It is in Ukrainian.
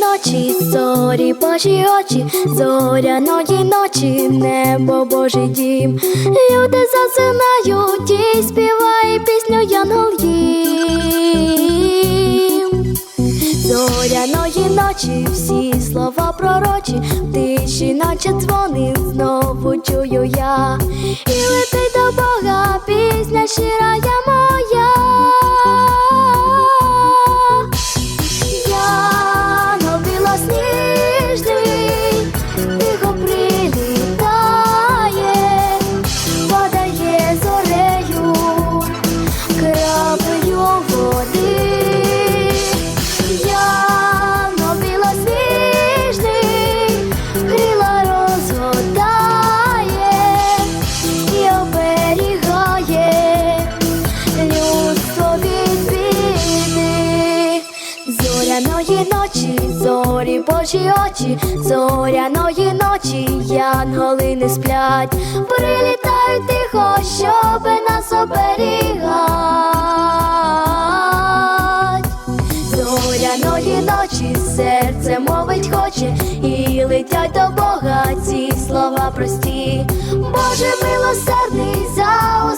Ночі, зорі Божі очі, зоряної ночі, небо Божий дім. Люди засинають і співає пісню Янгол їм. Зоряної ночі, всі слова пророчі, в тиші, наче дзвони, знову чую я. І Зоряної ночі, зорі Божі очі, зоряної ночі, янголи не сплять, прилітають тихо, щоб нас оберігать. Зоряної ночі серце мовить хоче, і летять до Бога ці слова прості. Боже милосердний, за